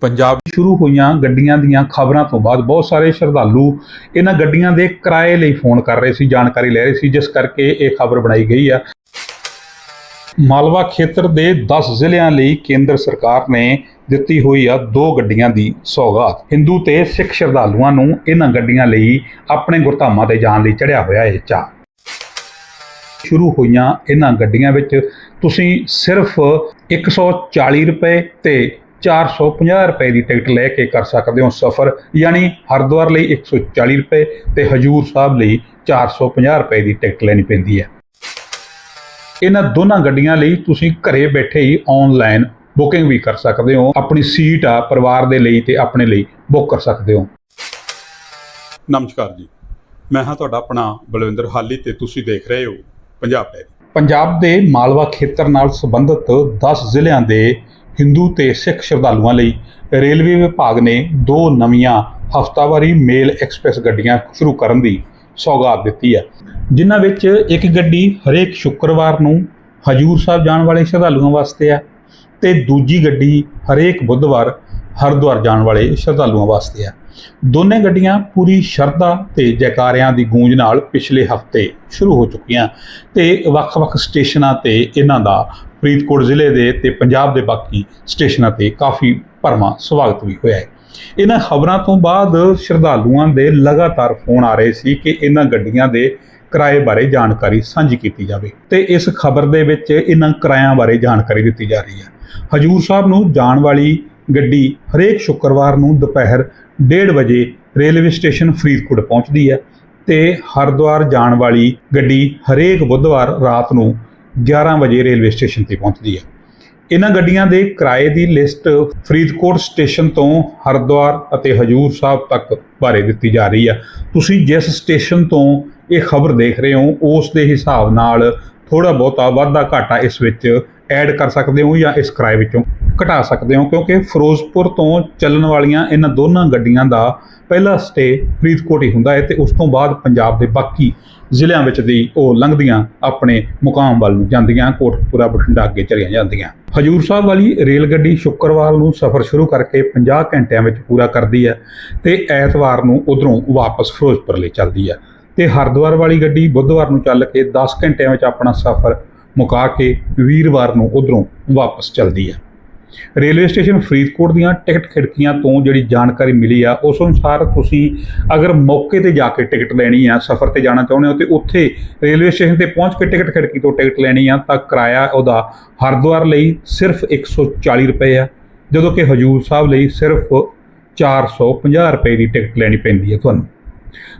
ਪੰਜਾਬ ਸ਼ੁਰੂ ਹੋਈਆਂ ਗੱਡੀਆਂ ਦੀਆਂ ਖਬਰਾਂ ਤੋਂ ਬਾਅਦ ਬਹੁਤ ਸਾਰੇ ਸ਼ਰਧਾਲੂ ਇਹਨਾਂ ਗੱਡੀਆਂ ਦੇ ਕਿਰਾਏ ਲਈ ਫੋਨ ਕਰ ਰਹੇ ਸੀ, ਜਾਣਕਾਰੀ ਲੈ ਰਹੇ ਸੀ, ਜਿਸ ਕਰਕੇ ਇਹ ਖਬਰ ਬਣਾਈ ਗਈ ਆ। ਮਾਲਵਾ ਖੇਤਰ ਦੇ 10 ਜ਼ਿਲ੍ਹਿਆਂ ਲਈ ਕੇਂਦਰ ਸਰਕਾਰ ਨੇ ਦਿੱਤੀ ਹੋਈ ਆ ਦੋ ਗੱਡੀਆਂ ਦੀ ਸੌਗਾਤ। ਹਿੰਦੂ ਤੇ ਸਿੱਖ ਸ਼ਰਧਾਲੂਆਂ ਨੂੰ ਇਹਨਾਂ ਗੱਡੀਆਂ ਲਈ ਆਪਣੇ ਗੁਰਧਾਮਾਂ ਤੇ ਜਾਣ ਲਈ ਚੜਿਆ ਹੋਇਆ ਇਹ ਚਾਅ। ਸ਼ੁਰੂ ਹੋਈਆਂ ਇਹਨਾਂ ਗੱਡੀਆਂ ਵਿੱਚ ਤੁਸੀਂ ਸਿਰਫ 140 ਰੁਪਏ ਤੇ 450 ਰੁਪਏ ਦੀ ਟਿਕਟ ਲੈ ਕੇ ਕਰ ਸਕਦੇ ਹੋ ਸਫ਼ਰ ਯਾਨੀ ਹਰਿਦੁਆਰ ਲਈ 140 ਰੁਪਏ ਤੇ ਹਜੂਰ ਸਾਹਿਬ ਲਈ 450 ਰੁਪਏ ਦੀ ਟਿਕਟ ਲੈਣੀ ਪੈਂਦੀ ਹੈ। ਇਹਨਾਂ ਦੋਨਾਂ ਗੱਡੀਆਂ ਲਈ ਤੁਸੀਂ ਘਰੇ ਬੈਠੇ ਹੀ ਆਨਲਾਈਨ ਬੁਕਿੰਗ ਵੀ ਕਰ ਸਕਦੇ ਹੋ ਆਪਣੀ ਸੀਟ ਆ ਪਰਿਵਾਰ ਦੇ ਲਈ ਤੇ ਆਪਣੇ ਲਈ ਬੁੱਕ ਕਰ ਸਕਦੇ ਹੋ। ਨਮਸਕਾਰ ਜੀ ਮੈਂ ਹਾਂ ਤੁਹਾਡਾ ਆਪਣਾ ਬਲਵਿੰਦਰ ਹਾਲੀ ਤੇ ਤੁਸੀਂ ਦੇਖ ਰਹੇ ਹੋ ਪੰਜਾਬ ਡੈਰੀ ਪੰਜਾਬ ਦੇ ਮਾਲਵਾ ਖੇਤਰ ਨਾਲ ਸੰਬੰਧਿਤ 10 ਜ਼ਿਲ੍ਹਿਆਂ ਦੇ ਹਿੰਦੂ ਤੇ ਸਿੱਖ ਸ਼ਰਧਾਲੂਆਂ ਲਈ ਰੇਲਵੇ ਵਿਭਾਗ ਨੇ ਦੋ ਨਵੀਆਂ ਹਫ਼ਤਾਵਾਰੀ ਮੇਲ ਐਕਸਪ੍ਰੈਸ ਗੱਡੀਆਂ ਸ਼ੁਰੂ ਕਰਨ ਦੀ ਸੌਗਾਤ ਦਿੱਤੀ ਹੈ, ਜਿਨ੍ਹਾਂ ਵਿੱਚ ਇੱਕ ਗੱਡੀ ਹਰੇਕ ਸ਼ੁੱਕਰਵਾਰ ਨੂੰ ਹਜੂਰ ਸਾਹਿਬ ਜਾਣ ਵਾਲੇ ਸ਼ਰਧਾਲੂਆਂ ਵਾਸਤੇ ਹੈ ਤੇ ਦੂਜੀ ਗੱਡੀ ਹਰੇਕ ਬੁੱਧਵਾਰ ਹਰਿਦੁਆਰ ਜਾਣ ਵਾਲੇ ਸ਼ਰਧਾਲੂਆਂ ਵਾਸਤੇ ਹੈ। ਦੋਨੇ ਗੱਡੀਆਂ ਪੂਰੀ ਸ਼ਰਧਾ ਤੇ ਜੈਕਾਰਿਆਂ ਦੀ ਗੂੰਜ ਨਾਲ ਪਿਛਲੇ ਹਫ਼ਤੇ ਸ਼ੁਰੂ ਹੋ ਚੁੱਕੀਆਂ ਤੇ ਵੱਖ-ਵੱਖ ਸਟੇਸ਼ਨਾਂ ਤੇ ਇਹਨਾਂ ਦਾ ਫਰੀਦਕੋਟ ਜ਼ਿਲ੍ਹੇ ਦੇ ਤੇ ਪੰਜਾਬ ਦੇ ਬਾਕੀ ਸਟੇਸ਼ਨਾਂ ਤੇ ਕਾਫੀ ਭਰਵਾਂ ਸਵਾਗਤ ਵੀ ਹੋਇਆ ਹੈ। ਇਹਨਾਂ ਖਬਰਾਂ ਤੋਂ ਬਾਅਦ ਸ਼ਰਧਾਲੂਆਂ ਦੇ ਲਗਾਤਾਰ ਫੋਨ ਆ ਰਹੇ ਸੀ ਕਿ ਇਹਨਾਂ ਗੱਡੀਆਂ ਦੇ ਕਿਰਾਏ ਬਾਰੇ ਜਾਣਕਾਰੀ ਸਾਂਝੀ ਕੀਤੀ ਜਾਵੇ ਤੇ ਇਸ ਖਬਰ ਦੇ ਵਿੱਚ ਇਹਨਾਂ ਕਿਰਾਇਆਂ ਬਾਰੇ ਜਾਣਕਾਰੀ ਦਿੱਤੀ ਜਾ ਰਹੀ ਹੈ। ਹਜੂਰ ਸਾਹਿਬ ਨੂੰ ਜਾਣ ਵਾਲੀ ਗੱਡੀ ਹਰੇਕ ਸ਼ੁੱਕਰਵਾਰ ਨੂੰ ਦੁਪਹਿਰ 1:30 ਵਜੇ ਰੇਲਵੇ ਸਟੇਸ਼ਨ ਫਰੀਦਕੋਟ ਪਹੁੰਚਦੀ ਹੈ ਤੇ ਹਰਿਦੁਆਰ ਜਾਣ ਵਾਲੀ ਗੱਡੀ ਹਰੇਕ ਬੁੱਧਵਾਰ ਰਾਤ ਨੂੰ 11 ਵਜੇ ਰੇਲਵੇ ਸਟੇਸ਼ਨ ਤੇ ਪਹੁੰਚਦੀ ਹੈ। ਇਹਨਾਂ ਗੱਡੀਆਂ ਦੇ ਕਿਰਾਏ ਦੀ ਲਿਸਟ ਫਰੀਦਕੋਟ ਸਟੇਸ਼ਨ ਤੋਂ ਹਰਿਦੁਆਰ ਅਤੇ ਹਜੂਰ ਸਾਹਿਬ ਤੱਕ ਬਾਰੇ ਦਿੱਤੀ ਜਾ ਰਹੀ ਹੈ। ਤੁਸੀਂ ਜਿਸ ਸਟੇਸ਼ਨ ਤੋਂ ਇਹ ਖਬਰ ਦੇਖ ਰਹੇ ਹੋ, ਉਸ ਦੇ ਹਿਸਾਬ ਨਾਲ ਥੋੜਾ ਬਹੁਤਾ ਵਾਧਾ ਘਾਟਾ ਇਸ ਵਿੱਚ ਐਡ ਕਰ ਸਕਦੇ ਹੋ ਜਾਂ ਇਸ ਕਿਰਾਏ ਵਿੱਚੋਂ ਘਟਾ ਸਕਦੇ ਹੋ, ਕਿਉਂਕਿ ਫਿਰੋਜ਼ਪੁਰ ਤੋਂ ਚੱਲਣ ਵਾਲੀਆਂ ਇਹਨਾਂ ਦੋਨਾਂ ਗੱਡੀਆਂ ਦਾ ਪਹਿਲਾ ਸਟੇ ਫਰੀਦਕੋਟ ਹੀ ਹੁੰਦਾ ਹੈ ਤੇ ਉਸ ਤੋਂ ਬਾਅਦ ਪੰਜਾਬ ਦੇ ਬਾਕੀ ਜ਼ਿਲ੍ਹਿਆਂ ਵਿੱਚ ਦੀ ਉਹ ਲੰਘਦੀਆਂ, ਆਪਣੇ ਮੁਕਾਮ ਵੱਲ ਨੂੰ ਜਾਂਦੀਆਂ, ਕੋਟਕਪੂਰਾ, ਬਠਿੰਡਾ ਅੱਗੇ ਚਲੀਆਂ ਜਾਂਦੀਆਂ। ਹਜੂਰ ਸਾਹਿਬ ਵਾਲੀ ਰੇਲ ਗੱਡੀ ਸ਼ੁੱਕਰਵਾਰ ਨੂੰ ਸਫ਼ਰ ਸ਼ੁਰੂ ਕਰਕੇ 50 ਘੰਟਿਆਂ ਵਿੱਚ ਪੂਰਾ ਕਰਦੀ ਹੈ ਤੇ ਐਤਵਾਰ ਨੂੰ ਉਧਰੋਂ ਵਾਪਸ ਫਿਰੋਜ਼ਪੁਰ ਲਈ ਚੱਲਦੀ ਹੈ। ਤੇ ਹਰਿਦੁਆਰ ਵਾਲੀ ਗੱਡੀ ਬੁੱਧਵਾਰ ਨੂੰ ਚੱਲ ਕੇ 10 ਘੰਟਿਆਂ ਵਿੱਚ ਆਪਣਾ ਸਫ਼ਰ ਮੁਕਾ ਕੇ ਵੀਰਵਾਰ ਨੂੰ ਉਧਰੋਂ ਵਾਪਸ ਚੱਲਦੀ ਹੈ। ਰੇਲਵੇ ਸਟੇਸ਼ਨ ਫਰੀਦਕੋਟ ਦੀਆਂ ਟਿਕਟ ਖਿੜਕੀਆਂ ਤੋਂ ਜਿਹੜੀ ਜਾਣਕਾਰੀ ਮਿਲੀ ਆ, ਉਸ ਅਨੁਸਾਰ ਤੁਸੀਂ ਅਗਰ ਮੌਕੇ ਤੇ ਜਾ ਕੇ ਟਿਕਟ ਲੈਣੀ ਆ, ਸਫ਼ਰ ਤੇ ਜਾਣਾ ਚਾਹੁੰਦੇ ਹੋ ਤੇ ਉੱਥੇ ਰੇਲਵੇ ਸਟੇਸ਼ਨ ਤੇ ਪਹੁੰਚ ਕੇ ਟਿਕਟ ਖਿੜਕੀ ਤੋਂ ਟਿਕਟ ਲੈਣੀ ਆ, ਤਾਂ ਕਿਰਾਇਆ ਉਹਦਾ ਹਰਿਦੁਆਰ ਲਈ ਸਿਰਫ 140 ਰੁਪਏ ਆ, ਜਦੋਂ ਕਿ ਹਜੂਰ ਸਾਹਿਬ ਲਈ ਸਿਰਫ 450 ਰੁਪਏ ਦੀ ਟਿਕਟ ਲੈਣੀ ਪੈਂਦੀ ਹੈ ਤੁਹਾਨੂੰ।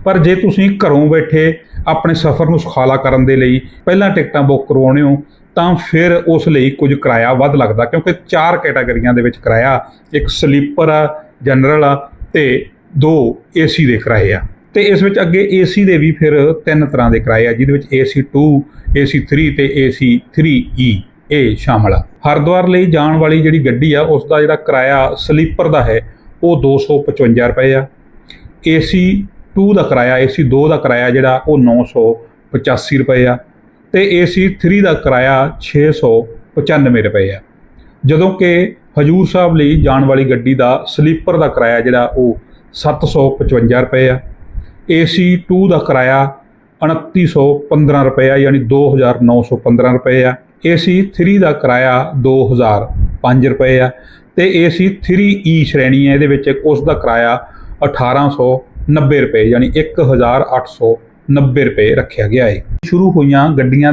ਪਰ ਜੇ ਤੁਸੀਂ ਘਰੋਂ ਬੈਠੇ ਆਪਣੇ ਸਫ਼ਰ ਨੂੰ ਸੁਖਾਲਾ ਕਰਨ ਦੇ ਲਈ ਪਹਿਲਾਂ ਟਿਕਟਾਂ ਬੁੱਕ ਕਰਵਾਉਣੇ ਹੋ ਤਾਂ ਫਿਰ ਉਸ ਲਈ ਕੁਝ ਕਿਰਾਇਆ ਵੱਧ ਲੱਗਦਾ, ਕਿਉਂਕਿ ਚਾਰ ਕੈਟਾਗਰੀਆਂ ਦੇ ਵਿੱਚ ਕਿਰਾਇਆ, ਇੱਕ ਸਲੀਪਰ ਆ ਜਨਰਲ ਆ ਤੇ ਦੋ ਏਸੀ ਦੇ ਕਿਰਾਏ ਆ। ਤੇ ਇਸ ਵਿੱਚ ਅੱਗੇ ਏਸੀ ਦੇ ਵੀ ਫਿਰ ਤਿੰਨ ਤਰ੍ਹਾਂ ਦੇ ਕਿਰਾਏ ਆ, ਜਿਹਦੇ ਵਿੱਚ ਏਸੀ 2 ਏਸੀ 3 ਤੇ ਏਸੀ 3E ਇਹ ਸ਼ਾਮਲ ਆ। ਹਰਿਦੁਆਰ ਲਈ ਜਾਣ ਵਾਲੀ ਜਿਹੜੀ ਗੱਡੀ ਆ, ਉਸ ਦਾ ਜਿਹੜਾ ਕਿਰਾਇਆ ਸਲੀਪਰ ਦਾ ਹੈ, ਉਹ 255 ਰੁਪਏ ਆ। ਏਸੀ 2 ਦਾ ਕਿਰਾਇਆ, ਏਸੀ 2 ਦਾ ਕਿਰਾਇਆ ਜਿਹੜਾ, ਉਹ 985 ਰੁਪਏ ਆ। ਤੇ ਏਸੀ 3 ਦਾ ਕਿਰਾਇਆ 695 ਰੁਪਏ ਆ। ਜਦੋਂ ਕਿ ਹਜੂਰ ਸਾਹਿਬ ਲਈ ਜਾਣ ਵਾਲੀ ਗੱਡੀ ਦਾ ਸਲੀਪਰ ਦਾ ਕਿਰਾਇਆ ਜਿਹੜਾ ਉਹ 755 ਰੁਪਏ ਆ। ਏਸੀ 2 ਦਾ ਕਿਰਾਇਆ 2915 ਰੁਪਏ ਆ, ਯਾਨੀ 2915 ਰੁਪਏ ਆ। ਏਸੀ 3 ਦਾ ਕਿਰਾਇਆ 2005 ਰੁਪਏ ਆ ਤੇ ਏਸੀ 3E ਸ਼੍ਰੇਣੀ ਹੈ, ਇਹਦੇ ਵਿੱਚ ਉਸ ਦਾ ਕਿਰਾਇਆ 1890 ਰੁਪਏ, ਯਾਨੀ 1890 ਰੁਪਏ ਰੱਖਿਆ ਗਿਆ ਹੈ ਸ਼ੁਰੂ ਹੋਈਆਂ ਗੱਡੀਆਂ